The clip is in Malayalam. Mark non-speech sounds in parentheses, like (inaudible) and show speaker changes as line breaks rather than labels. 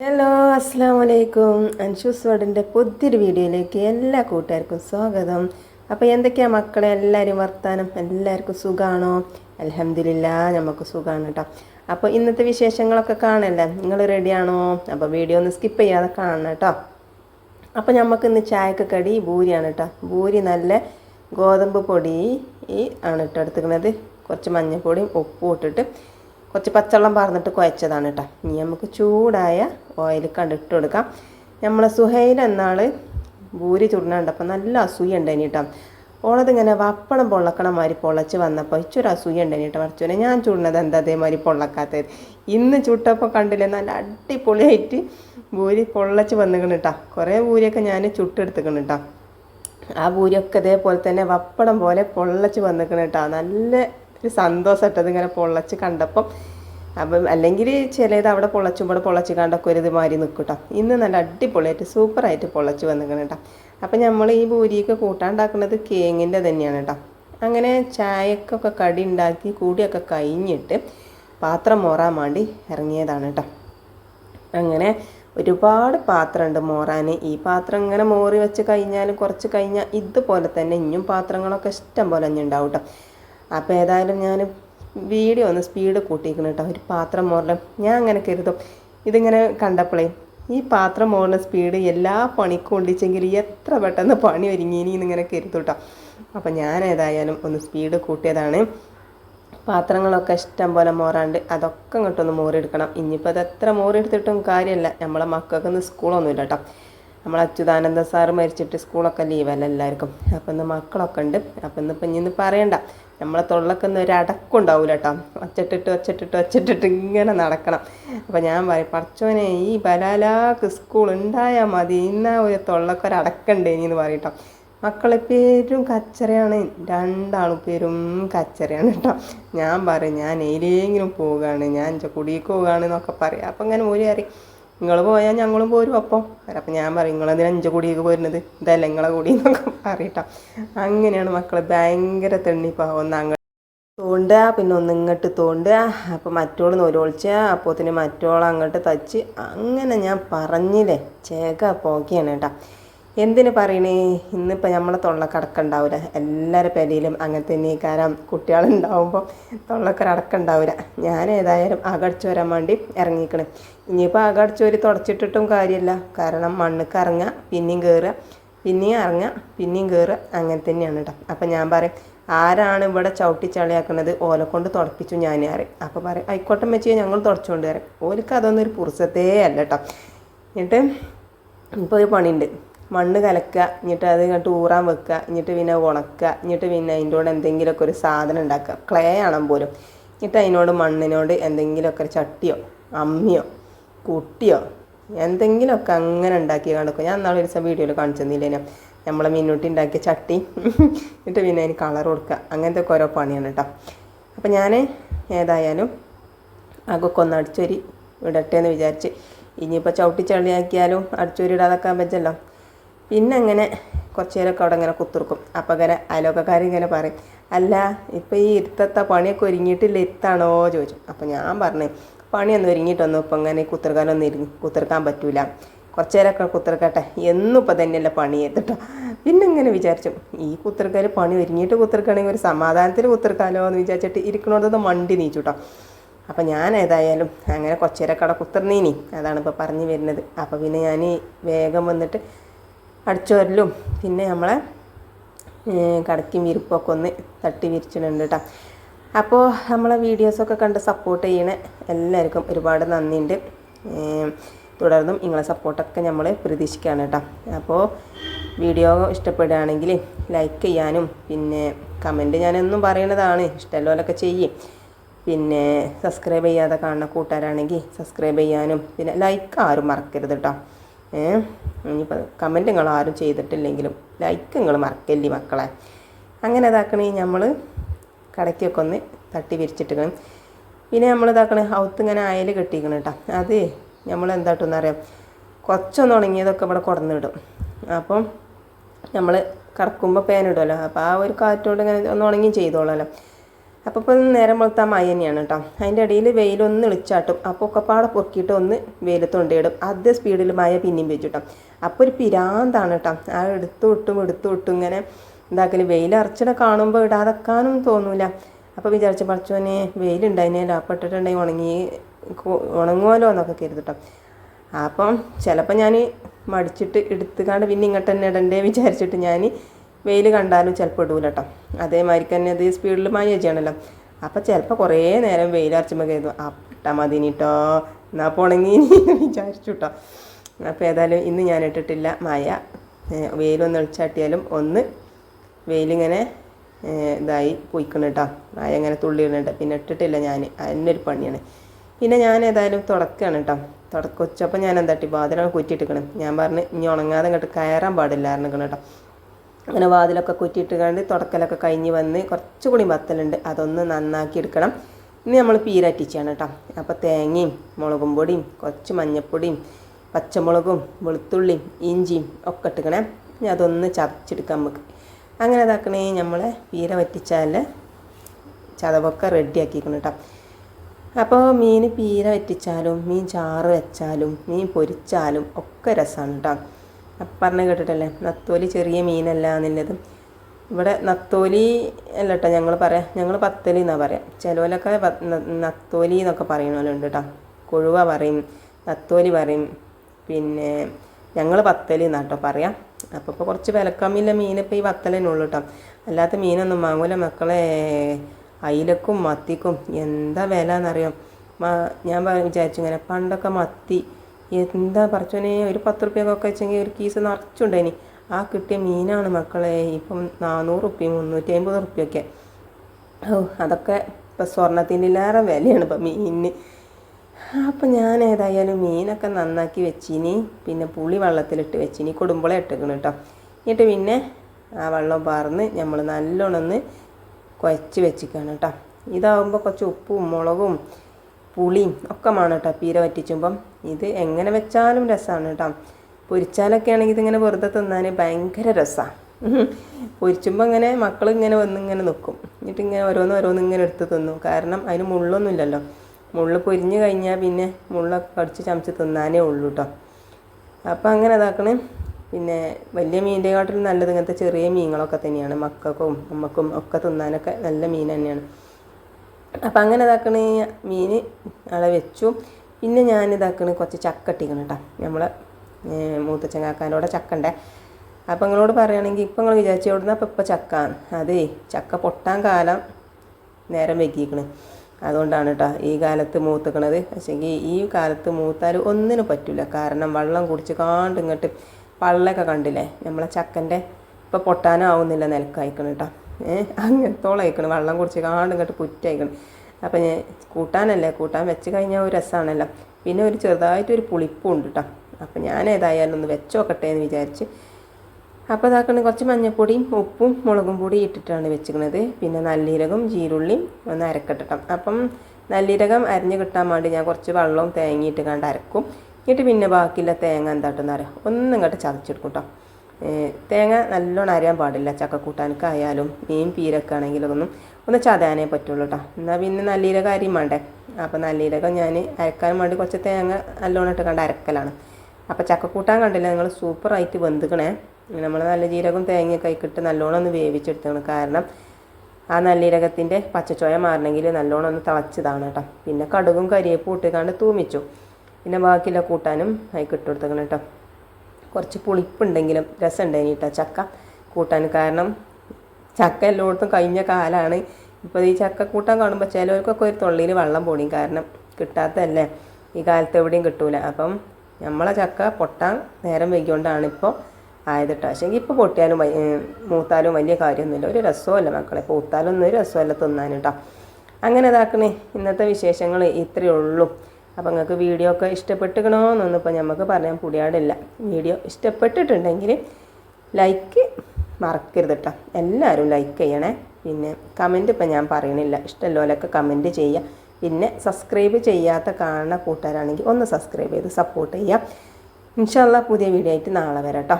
ഹലോ അസ്സാം വലൈക്കും അൻഷൂസ് വേർഡിന്റെ പുതിയൊരു വീഡിയോയിലേക്ക് എല്ലാ കൂട്ടുകാർക്കും സ്വാഗതം. അപ്പോൾ എന്തൊക്കെയാ മക്കളെ? എല്ലാവരും വർത്താനം? എല്ലാവർക്കും സുഖമാണോ അലഹമില്ല നമുക്ക് സുഖമാണ് കേട്ടോ. അപ്പോൾ ഇന്നത്തെ വിശേഷങ്ങളൊക്കെ കാണല്ലേ? നിങ്ങൾ റെഡിയാണോ അപ്പോൾ വീഡിയോ ഒന്ന് സ്കിപ്പ് ചെയ്യാതെ കാണണം കേട്ടോ. അപ്പോൾ നമുക്ക് ഇന്ന് ചായക്ക് കടി ഭൂരിയാണ് കേട്ടോ. ഭൂരി നല്ല ഗോതമ്പ് പൊടി ആണ് കേട്ടോ എടുത്തുക്കുന്നത് കുറച്ച് മഞ്ഞൾപ്പൊടിയും ഉപ്പും ഇട്ടിട്ട് കുറച്ച് പച്ചവെള്ളം പറന്നിട്ട് കുഴച്ചതാണ് കേട്ടോ. ഇനി നമുക്ക് ചൂടായ ഓയിൽ കണ്ടിട്ട് കൊടുക്കാം. നമ്മളെ സുഹൈൽ എന്നാൾ ഭൂരി ചുടുന്നുണ്ടപ്പോൾ നല്ല അസൂയ ഉണ്ടായിന് കേട്ടോ. ഓളതിങ്ങനെ വപ്പണം പൊള്ളക്കണ മാതിരി പൊള്ളച്ച് വന്നപ്പോൾ ഇച്ചൊരു അസൂയ ഉണ്ടായിന് കേട്ടോ പഠിച്ചോനെ ഞാൻ ചുടുന്നത് എന്താ അതേമാതിരി പൊള്ളക്കാത്തത്? ഇന്ന് ചുട്ടപ്പോൾ കണ്ടില്ലേ നല്ല അടിപൊളിയായിട്ട് ഭൂരി പൊള്ളച്ച് വന്നിക്കണം കേട്ടോ. കുറേ ഭൂരിയൊക്കെ ഞാൻ ചുട്ടെടുത്തിക്കണം കേട്ടോ. ആ ഭൂരിയൊക്കെ ഇതേപോലെ തന്നെ വപ്പടം പോലെ പൊള്ളച്ച് വന്നിക്കണം കേട്ടോ. നല്ല ഒരു സന്തോഷമായിട്ട് ഇങ്ങനെ പൊള്ളച്ച് കണ്ടപ്പം അപ്പം അല്ലെങ്കിൽ ചിലത് അവിടെ പൊളച്ചും ഇവിടെ പൊള്ളച്ച് കണ്ടൊക്കെ ഒരു ഇതുമാതിരി നിൽക്കും കേട്ടോ ഇന്ന് നല്ല അടിപൊളിയായിട്ട് സൂപ്പറായിട്ട് പൊള്ളച്ച് വന്നിക്കണം കേട്ടോ. അപ്പം നമ്മൾ ഈ പൂരിയൊക്കെ കൂട്ടാണ്ടാക്കുന്നത് കേങ്ങിന്റെ തന്നെയാണ് കേട്ടോ. അങ്ങനെ ചായക്കൊക്കെ കടി ഉണ്ടാക്കി കൂടിയൊക്കെ കഴിഞ്ഞിട്ട് പാത്രം മോറാൻ വേണ്ടി ഇറങ്ങിയതാണ് കേട്ടോ. അങ്ങനെ ഒരുപാട് പാത്രമുണ്ട് മോറാൻ ഈ പാത്രം ഇങ്ങനെ മോറി വെച്ച് കഴിഞ്ഞാൽ കുറച്ച് കഴിഞ്ഞാൽ ഇതുപോലെ തന്നെ ഇനിയും പാത്രങ്ങളൊക്കെ ഇഷ്ടം പോലെ തന്നെ ഉണ്ടാവും കേട്ടോ. അപ്പോൾ ഏതായാലും ഞാൻ വീഡിയോ ഒന്ന് സ്പീഡ് കൂട്ടിയിരിക്കണം കേട്ടോ ഒരു പാത്രം മോറിലും ഞാൻ അങ്ങനെ കരുതും. ഇതിങ്ങനെ കണ്ടപ്പോഴേ ഈ പാത്രം മോറിന്റെ സ്പീഡ് എല്ലാ പണിക്കും ഉണ്ടിച്ചെങ്കിൽ എത്ര പെട്ടെന്ന് പണി ഒരുങ്ങിനി എന്നിങ്ങനെ കരുതും കേട്ടോ അപ്പോൾ ഞാൻ ഏതായാലും ഒന്ന് സ്പീഡ് കൂട്ടിയതാണ്. പാത്രങ്ങളൊക്കെ ഇഷ്ടം പോലെ മോറാണ്ട്. അതൊക്കെ ഇങ്ങോട്ടൊന്ന് മോറിയെടുക്കണം. ഇനിയിപ്പോൾ അത് എത്ര മോറിയെടുത്തിട്ടും കാര്യമല്ല നമ്മളെ മക്കൾക്കൊന്നും സ്കൂളൊന്നുമില്ല കേട്ടോ നമ്മളെ അച്യുതാനന്ദ സാറ് മരിച്ചിട്ട് സ്കൂളൊക്കെ ലീവല്ല എല്ലാവർക്കും. അപ്പം ഇന്ന് മക്കളൊക്കെ ഉണ്ട്. അപ്പം ഇന്നിപ്പം ഇനി പറയണ്ട. നമ്മളെ തൊള്ളൊക്കെ ഒരു അടക്കമുണ്ടാവില്ല കേട്ടോ ഒച്ചട്ടിട്ട് ഒച്ചട്ടിട്ട് ഒച്ചട്ടിട്ട് ഇങ്ങനെ നടക്കണം. അപ്പം ഞാൻ പറയും പഠിച്ചോനെ ഈ ബലാലാക്ക് സ്കൂൾ ഉണ്ടായാൽ മതി. ഇന്നാ ഒരു തൊള്ളക്കൊരു അടക്കണ്ടേനി എന്ന് പറയട്ടോ മക്കളെ പേരും കച്ചറയാണ്. രണ്ടാളും പേരും കച്ചറയാണ് കേട്ടോ ഞാൻ പറയും ഞാൻ ഏതെങ്കിലും പോവുകയാണ് ഞാൻ എന്റെ കുടിയിൽ പോവുകയാണ് എന്നൊക്കെ പറയും. അപ്പം അങ്ങനെ ഒരു അറിയും നിങ്ങൾ പോയാൽ ഞങ്ങളും പോരും ഒപ്പം. അപ്പം ഞാൻ പറയും നിങ്ങളെന്തിനാ അഞ്ച് കൂടിയൊക്കെ പോരുന്നത്? ഇതല്ല നിങ്ങളെ കൂടി എന്നൊക്കെ പറയട്ടോ. അങ്ങനെയാണ് മക്കൾ ഭയങ്കര തെണ്ണിപ്പാവുന്ന അങ്ങ് തോണ്ടുക പിന്നെ ഒന്ന് ഇങ്ങോട്ട് തോണ്ടുക അപ്പോൾ മറ്റോൾ നൊരൊളിച്ച അപ്പോത്തിന് മറ്റോൾ അങ്ങോട്ട് തച്ച്. അങ്ങനെ ഞാൻ പറഞ്ഞില്ലേ ചേക പോക്കിയാണ് കേട്ടോ. എന്തിനു പറയണേ? ഇന്നിപ്പോൾ നമ്മളെ തൊള്ളക്കടക്കുണ്ടാവില്ല എല്ലാവരുടെ പെരയിലും അങ്ങനെ തന്നെ കാരണം കുട്ടികളുണ്ടാവുമ്പോൾ തൊള്ളക്കൊരടക്കുണ്ടാവില്ല ഞാൻ ഏതായാലും അകടിച്ചു വരാൻ വേണ്ടി ഇറങ്ങിക്കണം ഇനിയിപ്പോൾ അകടിച്ചോരി തുടച്ചിട്ടിട്ടും കാര്യമില്ല കാരണം മണ്ണുക്ക് ഇറങ്ങുക പിന്നെയും കയറുക പിന്നെയും ഇറങ്ങുക പിന്നെയും കയറുക അങ്ങനെ തന്നെയാണ് കേട്ടോ അപ്പം ഞാൻ പറയും ആരാണ് ഇവിടെ ചവിട്ടി ചളിയാക്കുന്നത് ഓല കൊണ്ട് തുടപ്പിച്ചു ഞാൻ അറിയും അപ്പോൾ പറയും ആയിക്കോട്ടെ വെച്ച് ഞങ്ങൾ തുടച്ചുകൊണ്ട് വരാം. ഓലിക്ക് അതൊന്നും ഒരു പുറസത്തേ അല്ല കേട്ടോ എന്നിട്ട് ഇപ്പോൾ ഒരു പണിയുണ്ട് മണ്ണ് കലക്കുക എന്നിട്ട് അത് ഇങ്ങോട്ട് ഊറാൻ വെക്കുക എന്നിട്ട് പിന്നെ ഉണക്കുക എന്നിട്ട് പിന്നെ അതിന്റെ കൂടെ എന്തെങ്കിലുമൊക്കെ ഒരു സാധനം ഉണ്ടാക്കുക. ക്ലേ ആണ് പോലും എന്നിട്ട് അതിനോട് മണ്ണിനോട് എന്തെങ്കിലുമൊക്കെ ഒരു ചട്ടിയോ അമ്മിയോ കുട്ടിയോ എന്തെങ്കിലുമൊക്കെ അങ്ങനെ ഉണ്ടാക്കി കാണിക്കും. ഞാൻ നാളെ ഒരു ദിവസം വീഡിയോയിൽ കാണിച്ചു തന്നില്ലേനോ നമ്മളെ മീനൂട്ടി ഉണ്ടാക്കിയ ചട്ടി. (laughs) എന്നിട്ട് പിന്നെ അതിന് കളർ കൊടുക്കുക. അങ്ങനത്തെ ഒക്കെ ഓരോ പണിയാണ് കേട്ടോ. അപ്പം ഞാൻ ഏതായാലും അകൊക്കെ ഒന്ന് അടിച്ചൊരി ഇടട്ടെ എന്ന് വിചാരിച്ച്. ഇനിയിപ്പോൾ ചവിട്ടി ചളിയാക്കിയാലും അടിച്ചൊരി ഇടാതൊക്കാൻ പറ്റല്ലോ പിന്നെ അങ്ങനെ കുറച്ച് നേരമൊക്കെ അവിടെ ഇങ്ങനെ കുത്തിർക്കും. അപ്പം ഇങ്ങനെ പറയും അല്ല ഇപ്പം ഈ ഇരുത്തത്തെ പണിയൊക്കെ ഒരുങ്ങിയിട്ടില്ല ഇരുത്താണോ ചോദിച്ചു. അപ്പം ഞാൻ പറഞ്ഞു പണിയൊന്നും ഒരുങ്ങിയിട്ടൊന്നും ഇപ്പം ഇങ്ങനെ കുത്തിർക്കാനൊന്നും ഇരു കുത്തിർക്കാൻ പറ്റൂല. കുറച്ച് നേരമൊക്കെ കുത്തിർക്കട്ടെ. എന്നും ഇപ്പം തന്നെയല്ല പണി ചെയ്തിട്ടോ. പിന്നെ ഇങ്ങനെ വിചാരിച്ചു ഈ കുത്തിർക്കാർ പണി ഒരുങ്ങിയിട്ട് കുത്തിർക്കുകയാണെങ്കിൽ ഒരു സമാധാനത്തിൽ കുത്തിർക്കാലോ എന്ന് വിചാരിച്ചിട്ട് ഇരിക്കണോടത്ത് മണ്ടി നീച്ചു കേട്ടോ അപ്പം ഞാൻ ഏതായാലും അങ്ങനെ കുറച്ച് നേരമൊക്കെ അവിടെ കുത്തിർന്നീനി. അതാണ് ഇപ്പോൾ പറഞ്ഞു വരുന്നത്. അപ്പോൾ പിന്നെ ഞാൻ വേഗം വന്നിട്ട് അടിച്ചോരലും പിന്നെ നമ്മളെ കടക്കി വിരിപ്പൊക്കെ ഒന്ന് തട്ടി വിരിച്ചിട്ടുണ്ട് കേട്ടോ അപ്പോൾ നമ്മളെ വീഡിയോസൊക്കെ കണ്ട് സപ്പോർട്ട് ചെയ്യണ എല്ലാവർക്കും ഒരുപാട് നന്ദിയുണ്ട്. തുടർന്നും നിങ്ങളെ സപ്പോർട്ടൊക്കെ നമ്മൾ പ്രതീക്ഷിക്കുകയാണ് കേട്ടോ അപ്പോൾ വീഡിയോ ഇഷ്ടപ്പെടുകയാണെങ്കിൽ ലൈക്ക് ചെയ്യാനും പിന്നെ കമന്റ് ഞാനെന്നും പറയണതാണ് ഇഷ്ടമല്ലോലൊക്കെ ചെയ്യും. പിന്നെ സബ്സ്ക്രൈബ് ചെയ്യാതെ കാണുന്ന കൂട്ടുകാരാണെങ്കിൽ സബ്സ്ക്രൈബ് ചെയ്യാനും പിന്നെ ലൈക്ക് ആരും മറക്കരുത് കേട്ടോ ഇനിയിപ്പോൾ കമന്റ് നിങ്ങൾ ആരും ചെയ്തിട്ടില്ലെങ്കിലും ലൈക്ക് നിങ്ങൾ മറക്കല്ലേ മക്കളെ? അങ്ങനെ ഇതാക്കണേ നമ്മൾ കടയ്ക്കൊക്കെ ഒന്ന് തട്ടി വിരിച്ചിട്ടിക്കണം പിന്നെ നമ്മൾ ഇതാക്കണേ ഔത്ത് ഇങ്ങനെ അയൽ കെട്ടിക്കണം കേട്ടോ അത് നമ്മൾ എന്തായിട്ടെന്ന് അറിയാം? കുറച്ചൊന്ന് ഉണങ്ങിയതൊക്കെ ഇവിടെ കൊടുന്നിടും. അപ്പം നമ്മൾ കറക്കുമ്പോൾ പേനിടുമല്ലോ അപ്പോൾ ആ ഒരു കാറ്റോട് ഇങ്ങനെ ഒന്ന് ഉണങ്ങി ചെയ്തോളാമല്ലോ അപ്പോൾ ഇപ്പോൾ നേരം വെളുത്ത തന്നെയാണ് കേട്ടോ അതിന്റെ ഇടയിൽ വെയിലൊന്ന് ഇളിച്ചാട്ടും. അപ്പോൾ ഒക്കെ പാടെ പൊക്കിയിട്ട് ഒന്ന് വെയിലത്തൊണ്ടിടും അതേ സ്പീഡിൽ മായ പിന്നെയും വെച്ചു കേട്ടോ അപ്പോൾ ഒരു പിരാന്താണ് കേട്ടോ ആ എടുത്തു വിട്ടും എടുത്തു വിട്ടും ഇങ്ങനെ എന്താക്കൽ വെയിലറച്ചിടെ കാണുമ്പോൾ ഇടാതെക്കാനും തോന്നൂല. അപ്പോൾ വിചാരിച്ച പഠിച്ചോനെ വെയിലുണ്ടായിനല്ലോ അപ്പം ഇട്ടിട്ടുണ്ടെങ്കിൽ ഉണങ്ങി ഉണങ്ങുമല്ലോ എന്നൊക്കെ കരുതിട്ടോ അപ്പം ചിലപ്പോൾ ഞാൻ മടിച്ചിട്ട് എടുത്തുകാണ്ട് പിന്നെ ഇങ്ങോട്ട് തന്നെ ഇടണ്ടേ വിചാരിച്ചിട്ട് ഞാൻ വെയിൽ കണ്ടാലും ചിലപ്പോൾ ഇടൂല കേട്ടോ അതേമാതിരി തന്നെ ഇത് സ്പീഡിൽ മഴ ചെയ്യണമല്ലോ അപ്പോൾ ചിലപ്പോൾ കുറേ നേരം വെയിൽ അരച്ചുമ്പോൾ കരുതും അപ്പം ഇട്ടാൽ മതി കേട്ടോ എന്നാൽ പോണെങ്കിൽ വിചാരിച്ചു കേട്ടോ അപ്പോൾ ഏതായാലും ഇന്ന് ഞാൻ ഇട്ടിട്ടില്ല മായ വെയിലൊന്ന് ഒളിച്ചാട്ടിയാലും ഒന്ന് വെയിലിങ്ങനെ ഇതായി പൊയ്ക്കണം കേട്ടോ മായ ഇങ്ങനെ തുള്ളിയിടുന്നുണ്ട് പിന്നെ ഇട്ടിട്ടില്ല ഞാൻ. അതിനൊരു പണിയാണ്. പിന്നെ ഞാൻ ഏതായാലും തുടക്കുകയാണ് കേട്ടോ തുടക്കൊച്ചപ്പോൾ ഞാൻ എന്താട്ടി? വാതിലാണ് കുറ്റിട്ടിക്കണം ഞാൻ പറഞ്ഞ് ഇനി ഉണങ്ങാതെ ഇങ്ങോട്ട് കയറാൻ പാടില്ലായിരുന്നു കേട്ടോ അങ്ങനെ വാതിലൊക്കെ കുറ്റിയിട്ട് കണ്ട് തുടക്കലൊക്കെ കഴിഞ്ഞ് വന്ന് കുറച്ചുകൂടി വത്തലുണ്ട് അതൊന്ന് നന്നാക്കി എടുക്കണം ഇനി നമ്മൾ പീരറ്റിച്ചാണ് കേട്ടോ അപ്പോൾ തേങ്ങയും മുളകും പൊടിയും കുറച്ച് മഞ്ഞൾപ്പൊടിയും പച്ചമുളകും വെളുത്തുള്ളിയും ഇഞ്ചിയും ഒക്കെ ഇട്ടുക്കണേ. ഇനി അതൊന്ന് ചതച്ചെടുക്കാം നമുക്ക് അങ്ങനെ ഇതാക്കണേ നമ്മൾ പീര വറ്റിച്ചാൽ ചതവൊക്കെ റെഡിയാക്കിക്കണം കേട്ടോ അപ്പോൾ മീൻ പീര വറ്റിച്ചാലും മീൻ ചാറ് വെച്ചാലും മീൻ പൊരിച്ചാലും ഒക്കെ രസമാണ് കേട്ടോ പറഞ്ഞ് കേട്ടിട്ടല്ലേ? നത്തോലി ചെറിയ മീനല്ല എന്നുള്ളത് ഇവിടെ നത്തോലി അല്ല കേട്ടോ ഞങ്ങൾ പറയാം ഞങ്ങൾ പത്തലി എന്നാണ് പറയാം. ചിലവരൊക്കെ നത്തോലി എന്നൊക്കെ പറയണമല്ലുണ്ട് കേട്ടോ കൊഴുവ പറയും നത്തോലി പറയും. പിന്നെ ഞങ്ങൾ പത്തലി എന്നാണ് കേട്ടോ പറയാം. അപ്പോൾ ഇപ്പോൾ കുറച്ച് വിലക്കമ്മില്ല മീൻ ഇപ്പോൾ ഈ വത്തലിനെ കേട്ടോ അല്ലാത്ത മീനൊന്നും വാങ്ങൂല. മക്കളെ അയിലക്കും മത്തിക്കും എന്താ വില എന്നറിയാം ഞാൻ വിചാരിച്ചു ഇങ്ങനെ പണ്ടൊക്കെ മത്തി എന്താ പറച്ചോനെ ഒരു പത്ത് റുപ്യൊക്കെ വെച്ചെങ്കിൽ ഒരു കീസ് നിറച്ചുണ്ടേനി ആ കിട്ടിയ മീനാണ് മക്കളെ ഇപ്പം നാനൂറ് റുപ്യ മുന്നൂറ്റി അമ്പത് റുപ്യൊക്കെ അതൊക്കെ ഇപ്പം സ്വർണത്തിന്റെ വിലയാണ് ഇപ്പം മീനിന്. അപ്പം ഞാൻ ഏതായാലും മീനൊക്കെ നന്നാക്കി വെച്ചിനി പിന്നെ പുളി വെള്ളത്തിലിട്ട് വെച്ചിനി കൊടുമ്പളെ ഇട്ടേക്കണം കേട്ടോ. എന്നിട്ട് പിന്നെ ആ വെള്ളം പാർന്ന് നമ്മൾ നല്ലോണം ഒന്ന് കുഴച്ച് വെച്ചിക്കാണ് കേട്ടോ. ഇതാവുമ്പോൾ കുറച്ച് ഉപ്പും മുളകും പുളിയും ഒക്കെ വേണം കേട്ടോ പീര വറ്റിച്ചുമ്പം. ഇത് എങ്ങനെ വെച്ചാലും രസമാണ് കേട്ടോ. പൊരിച്ചാലൊക്കെ ആണെങ്കിൽ ഇതിങ്ങനെ വെറുതെ തിന്നാൻ ഭയങ്കര രസമാണ് പൊരിച്ചുമ്പോൾ ഇങ്ങനെ മക്കൾ ഇങ്ങനെ വന്ന് ഇങ്ങനെ നിൽക്കും എന്നിട്ട് ഇങ്ങനെ ഓരോന്ന് ഓരോന്ന് ഇങ്ങനെ എടുത്ത് തിന്നും. കാരണം അതിന് മുള്ളൊന്നും ഇല്ലല്ലോ. മുള്ള് പൊരിഞ്ഞ് കഴിഞ്ഞാൽ പിന്നെ മുള്ളൊക്കെ കടിച്ച് ചമച്ച് തിന്നാനേ ഉള്ളൂ കേട്ടോ. അപ്പോൾ അങ്ങനെ അതാക്കണേ പിന്നെ വലിയ മീനിന്റെ നല്ലത് ഇങ്ങനത്തെ ചെറിയ മീനുകളൊക്കെ തന്നെയാണ്. മക്കൾക്കും അമ്മക്കും ഒക്കെ തിന്നാനൊക്കെ നല്ല മീൻ തന്നെയാണ്. അപ്പം അങ്ങനെ ഇതാക്കണ മീൻ അവിടെ വെച്ചു. പിന്നെ ഞാൻ ഇതാക്കണ കുറച്ച് ചക്ക ഇട്ടിക്കണം കേട്ടോ നമ്മളെ മൂത്തച്ഛൻ ചക്കണ്ടേ ചക്ക ഉണ്ടേ അപ്പം നിങ്ങളോട് പറയുകയാണെങ്കിൽ ഇപ്പം നിങ്ങൾ വിചാരിച്ചു എവിടുന്ന അപ്പം ഇപ്പം ചക്ക? അതേ ചക്ക പൊട്ടാൻ കാലം നേരം വൈകിക്കണ്. അതുകൊണ്ടാണ് കേട്ടോ ഈ കാലത്ത് മൂത്തുക്കണത്. പക്ഷേങ്കിൽ ഈ കാലത്ത് മൂത്താൽ ഒന്നിനും പറ്റില്ല കാരണം വെള്ളം കുടിച്ച് കാണ്ട് ഇങ്ങോട്ട് പള്ളൊക്കെ കണ്ടില്ലേ? നമ്മളെ ചക്കന്റെ ഇപ്പം പൊട്ടാനാവുന്നില്ല നിലക്കയക്കണം കേട്ടോ അങ്ങനത്തോളം അയക്കണം വെള്ളം കുടിച്ച് കാണ്ട് ഇങ്ങോട്ട് പുറ്റയക്കണം. അപ്പം ഞാൻ കൂട്ടാനല്ലേ കൂട്ടാൻ വെച്ച് കഴിഞ്ഞാൽ ഒരു രസമാണല്ലോ പിന്നെ ഒരു ചെറുതായിട്ടൊരു പുളിപ്പും ഉണ്ട് കേട്ടോ അപ്പം ഞാൻ ഏതായാലും ഒന്ന് വെച്ചോക്കട്ടെ എന്ന് വിചാരിച്ച്. അപ്പോൾ ഇതാക്കണ കുറച്ച് മഞ്ഞപ്പൊടിയും ഉപ്പും മുളകും പൊടി ഇട്ടിട്ടാണ് വെച്ചിരിക്കുന്നത് പിന്നെ നല്ലീരകം ജീരുള്ളിയും ഒന്ന് അരക്കട്ടിട്ടാം. അപ്പം നല്ലീരകം അരിഞ്ഞ് കിട്ടാൻ വേണ്ടി ഞാൻ കുറച്ച് വെള്ളവും തേങ്ങയിട്ട് കണ്ട് അരക്കും. എന്നിട്ട് പിന്നെ ബാക്കിയുള്ള തേങ്ങ എന്താട്ടെന്ന് അറിയാം ഒന്നും ഇങ്ങോട്ട് ചതച്ചെടുക്കും കേട്ടോ തേങ്ങ നല്ലോണം അരയാൻ പാടില്ല. ചക്കക്കൂട്ടാനൊക്കായാലും മീൻ പീരൊക്കെ ആണെങ്കിലും ഒന്നും ഒന്ന് ചതയാനേ പറ്റുള്ളൂ കേട്ടോ എന്നാൽ പിന്നെ നല്ലീരക അരിയും വേണ്ടേ അപ്പോൾ നല്ലീരകം ഞാൻ അരക്കാൻ വേണ്ടി കുറച്ച് തേങ്ങ നല്ലോണം ഇട്ട് കണ്ട് അരക്കലാണ്. അപ്പോൾ ചക്കക്കൂട്ടാൻ കണ്ടില്ല? നിങ്ങൾ സൂപ്പറായിട്ട് വെന്തുക്കണേ. നമ്മൾ നല്ല ജീരകം തേങ്ങയൊക്കെ ഇട്ട് നല്ലോണം ഒന്ന് വേവിച്ചെടുത്തണം കാരണം ആ നല്ലീരകത്തിന്റെ പച്ചച്ചോയ മാറണമെങ്കിൽ നല്ലോണം ഒന്ന് തിളച്ചതാണ് കേട്ടോ പിന്നെ കടുകും കരിയേപ്പും ഇട്ടുകാണ്ട് തൂമിച്ചു. പിന്നെ ബാക്കിയുള്ള കൂട്ടാനും അതിൽ ഇട്ടുകൊടുത്തേക്കണം കേട്ടോ കുറച്ച് പുളിപ്പുണ്ടെങ്കിലും രസമുണ്ടായിന് കേട്ടോ ചക്ക കൂട്ടാൻ. കാരണം ചക്ക എല്ലായിടത്തും കഴിഞ്ഞ കാലമാണ് ഇപ്പോൾ ഈ ചക്ക കൂട്ടാൻ കാണുമ്പോൾ ചിലവർക്കൊക്കെ ഒരു തൊള്ളിയിൽ വെള്ളം പോണി കാരണം കിട്ടാത്തതല്ലേ. ഈ കാലത്ത് എവിടെയും കിട്ടൂല. അപ്പം നമ്മളെ ചക്ക പൊട്ടാൻ നേരം വൈകിക്കൊണ്ടാണ് ഇപ്പോൾ ആയത് കേട്ടോ പക്ഷേ ഇപ്പോൾ പൊട്ടിയാലും മൂത്താലും വലിയ കാര്യമൊന്നുമില്ല. ഒരു രസമല്ല മക്കളെ. പൂത്താലൊന്നും ഒരു രസമല്ല തിന്നാൻ കേട്ടോ അങ്ങനെ ഇതാക്കണേ. ഇന്നത്തെ വിശേഷങ്ങൾ ഇത്രയേ ഉള്ളൂ. അപ്പോൾ നിങ്ങൾക്ക് വീഡിയോ ഒക്കെ ഇഷ്ടപ്പെട്ടുക്കണമെന്നൊന്നും ഇപ്പോൾ നമുക്ക് പറയാൻ പുടിയാടില്ല വീഡിയോ ഇഷ്ടപ്പെട്ടിട്ടുണ്ടെങ്കിൽ ലൈക്ക് മറക്കരുത് കേട്ടോ എല്ലാവരും ലൈക്ക് ചെയ്യണേ. പിന്നെ കമന്റ് ഇപ്പം ഞാൻ പറയണില്ല. ഇഷ്ടമല്ലോലൊക്കെ കമന്റ് ചെയ്യുക പിന്നെ സബ്സ്ക്രൈബ് ചെയ്യാത്ത കാണുന്ന കൂട്ടുകാരാണെങ്കിൽ ഒന്ന് സബ്സ്ക്രൈബ് ചെയ്ത് സപ്പോർട്ട് ചെയ്യുക ഇൻഷാല്ല പുതിയ വീഡിയോ ആയിട്ട് നാളെ വരാം കേട്ടോ